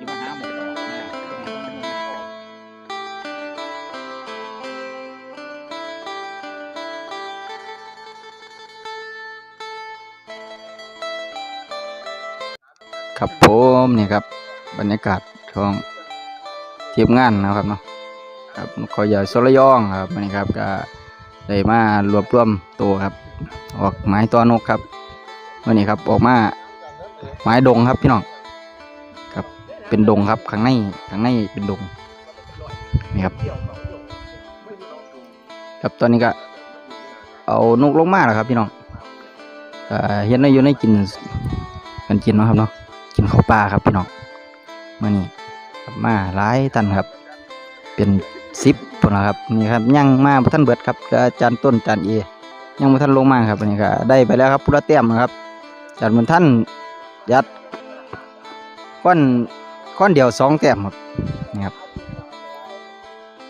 จะมาหาหมอเนี่ยครับผมนี่ครับ บรรยากาศช่วงทีมงานนะครับเนาะครับขอใหญ่สระยองครับนนี้ครับก็ได้มารวบรวมตัวครับ ออกไม้ตัวนกครับวันนี้ครับออกมาไม้ดงครับพี่น้อง เป็นดงครับข้างในข้างในเป็นดงนี่ครับครับตอนนี้ก็ เอานกลงมาแล้วครับพี่น้องก็เห็นว่อยู่ในกินกันกินนะครับเนาะกินข้าวปลาครับพี่น้องมื่อนี้มาหลายตันครับ เป็นสิบพุ่นะครับนี่ครับยังมาพท่านเบิดครับอาจารย์ต้นอาจารย์เอยังพท่านลงมาครับอันนี้ก็ได้ไปแล้วครับพุทธเต้มนะครับอาจารย์เหมือนท่านยัดก้อน ก้อนเดียวสองแต้มครับนี่ครับ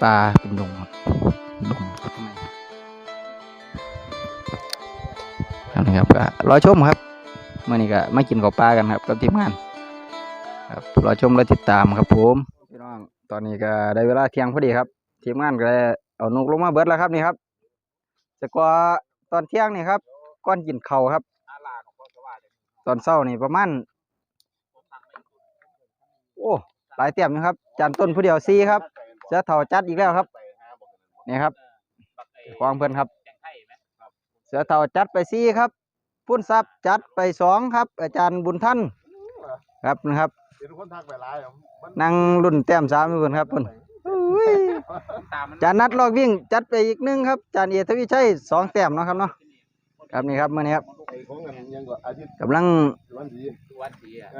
ปลาเป็นดงครับดงครับข้างในครับนะครับก็รอชมครับเมื่อนี้ก็มากินข้าวปลากันครับกับทีมงานครับรอชมและติดตามครับผมพี่น้องตอนนี้ก็ได้เวลาเที่ยงพอดีครับทีมงานก็ได้เอานกลงมาเบิดแล้วครับนี่ครับจะกว่าตอนเที่ยงนี่ครับก้อนกินเข้าครับ ตอนเช้านี่ประมาณ โอ้หลายเตี่ยมนะครับจานต้นผู้เดียวซีครับเสือเถาจัดอีกแล้วครับนี่ครับกองเพื่อนครับ เสือเถาจัดไปซีครับพุ่นทรัพย์จัดไปสองครับ อาจารย์บุญท่านครับนะครับนั่งรุ่นแต้มสามทุกคนครับพุ่นอุ้ยตานจารย์นัดลอกวิ่งจัดไปอีกหนึงครับจารย์เอทวิชัยสองแต้มนะครับเนาะครับนี่ครับเมื่อนี้ครับกำลัง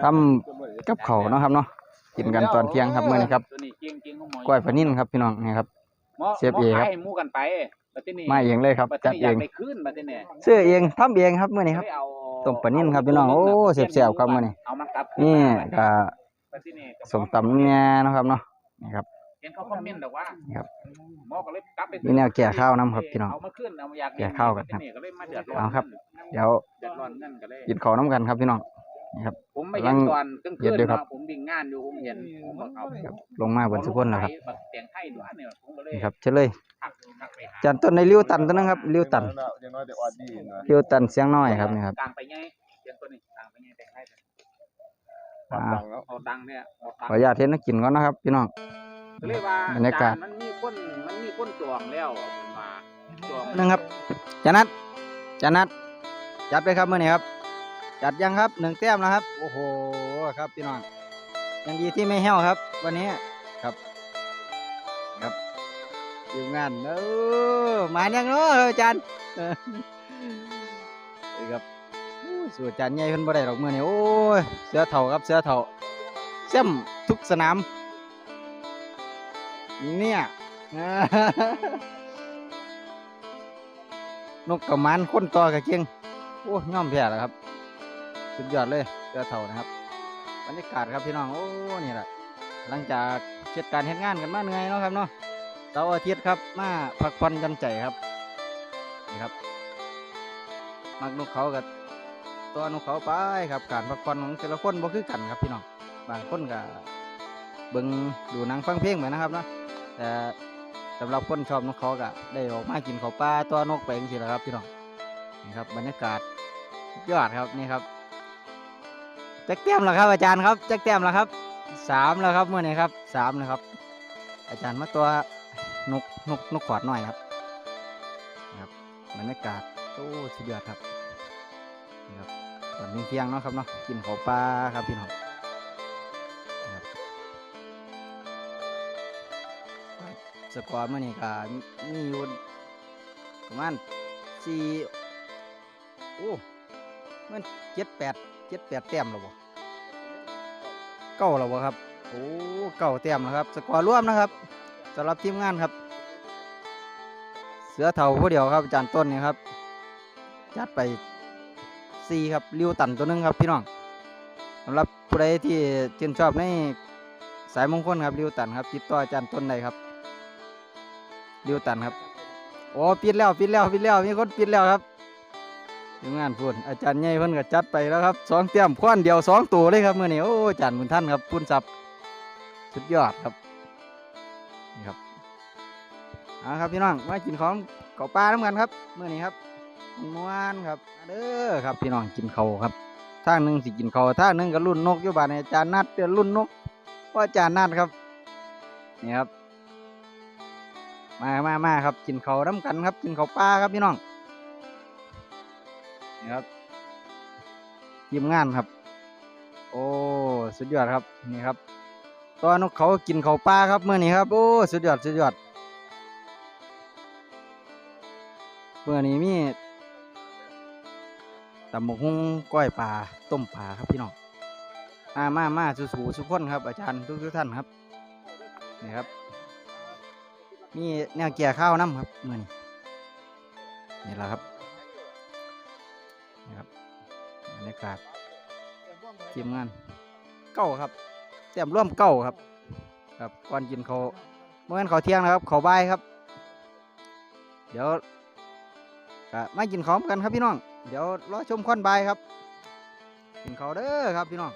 ทำกับเขาเนาะครับเนาะ กินกันตอนเที่ยงครับมื่อนี้ครับตัวนี้จริงจริงของหมอกล้วยปลานิ่นครับพี่น้องนี่ครับ หมอเชฟเอครับหมขายให้หมู่กันไปบัดนี้มาเองเลยครับบัดจัดนี้เออยากงได้คืนบัดนี้ซื้อเองทำเองครับมื่อนี้ครับได้เอาต้มปลานิ่มครับพี่น้องโอ้แซ่บๆครับมื้อนี้ เอามากลับนี่ก็บัดนี้ก็สมตำเนี่ยเนาะครับเนาะนี่ครับ เห็นเขาคอมเมนต์แต่ว่าครับหมอก็เลยกลับไปมีแนวแก่ข้าวนํครับพี่น้องเอามาขึ้นเอามาอยากแก่ข้าวกันครับบัดก็เลยมาเดือดร้อนเอาครับ เดี๋ยวเดือดร้อนเงินก็เลยกินข้าวน้ำกันครับพี่น้อง ผมไม่เห็นตอนกลางเย็คืนนด้วยครับเนาะผมวิ่งงานอยู่ผมเห็นผมบอกเอาครับลงมาบนสุพนแล้วครับบักเสียงไทยด้วยเนี่ยผมก็เลยนี่ครับเฉลยทักทักไปหาจานต้นในริ้วตันตัวนึงครับริ้วตันยังน้อยแต่ออดดีนะริ้วตันเสียงน้อยครับนี่ครับ ต่างไปไงเสียงตัวนี้ต่างไปไงแต่ไทยอ่าดังแล้วเอาดังเนี่ยเอาดังขออนุญาตเทนให้กินก่อนนะครับ พี่น้องก็เลยว่าบรรยากาศจมันมีคนมันมีคนจองแล้วผมว่าจองนึงครับจานัดจานัดจัดไปครับมื่อนี้ครับ จัดยังครับหนึ่งแต้มนะครับ โอ้โหครับพี่น้องยังดีที่ไม่แห้วครับ วันนี้ครับ ครับทีมงานเออมายังเนาะอาจารย์ดีครับโอ้ยสู่อาจารย์ใหญ่เพิ่นบ่ได้ดอกมื้อนี้โอ้ยเสือเฒ่าครับเสือเฒ่าเซ้มทุกสนามเนี่ยนกกระมานคนต่อกระเกียงโอ้ย่อมแพ้แล้วครับ สุดยอดเลยเสือเฒ่านะครับบรรยากาศครับพี่น้อง โอ้ นี่แหละ หลังจากเช็ดการเฮ็ดงานกันมาเหนื่อยเนาะครับเนาะเสาร์อาทิตย์ครับมาพักผ่อนย่อนใจครับ นี่ครับ มักนกเขากับตัวนกเขาไปครับ การพักผ่อนของแต่ละคนบ่คือกันครับพี่น้อง บางคนก็เบิ่งดูหนังฟังเพลงไปนะครับเนาะ แต่สำหรับคนชอบนกเขาก็ได้ออกมากินข้าวปลาตัวนกไปจังซี่แหละครับพี่น้อง นี่ครับบรรยากาศยอดครับนี่ครับ จักแต้มแล้วครับ อาจารย์ครับจักแต้มแล้วครับสามแล้วครับเมื่อนี้ครับสามนะครับ อาจารย์มาตัวนกนกนกขวาดน้อยครับนะครับบรรยากาศโอ้สุดยอดครับนี่ครับตอนเที่ยงเนาะครับเนาะกินข้าวปลาครับพี่น้องนะครับสกอร์เมื่อนี้ก็มีอยู่ประมาณสี่โอ้มันเจ็ดแปดเจ็ดแปดแต้มแล้วบ่ เก้าแล้วบ่ครับ โอ้เก้าแต้มแล้วครับสกอร์ร่วมนะครับสำหรับทีมงานครับ เสือเถาผู้เดียวครับอาจารย์ต้นนี่ครับจัดไปสี่ครับริวตันตัวหนึงครับพี่น้องสำหรับผู้ใดที่ชื่นชอบในสายมงคลครับริวตันครับติดต่ออาจารย์ต้นได้ครับริวตันครับโอ้ปิดแล้วปิดแล้วปิดแล้วมีคนปิดแล้วครับ ทีมงานพูดอาจารย์ใหญ่เพิ่นก็จัดไปแล้วครับสองเตรียมควันเดียวสองตัวเลยครับเมื่อนี้โอ้อาจารย์บุญท่านครับพุ่นสับสุดยอดครับนี่ครับเอาครับพี่น้องมากินของเกาปลาน้ำกันครับเมื่อนี้ครับมวนครับเด้อครับพี่น้องกินเขาครับท่าหนึ่งสิกินเขาวทาหนึ่งก็รุ่นนกอยู่บ้านอาจารย์นัดเดือนรุ่นนกว่าอาจารย์นัดครับนี่ครับมามามาครับกินเขาน้ำกันครับ กินเขาปลาครับพี่น้อง นี่ครับทีมงานครับ โอ้สุดยอดครับนี่ครับตอนนกเขากินเขาปลาครับเมื่อนี้ครับโอ้สุดยอดสุดยอดเมื่อนี้มีตำหมกหุ้งก้อยปลาต้มปลาครับพี่น้องมามามาสู่สู่สุกคนครับ อาจารย์ทุกทุกท่านครับนี่ครับ มีแนวเกียร์ข้าวน้ำครับเมื่อนี้นี่แหละครับ รรยากาศทีมงานเก้าครับแต้มร่วมเก้าครับ ครับก่อนกินเขาวเมื่อวันเขาวเที่ยงนะครับเขาวบ่ายครับ เดี๋ยวก็มากินของกันครับพี่น้อง เดี๋ยวรอชมควันบ่ายครับกินเขาวเด้อครับพี่น้อง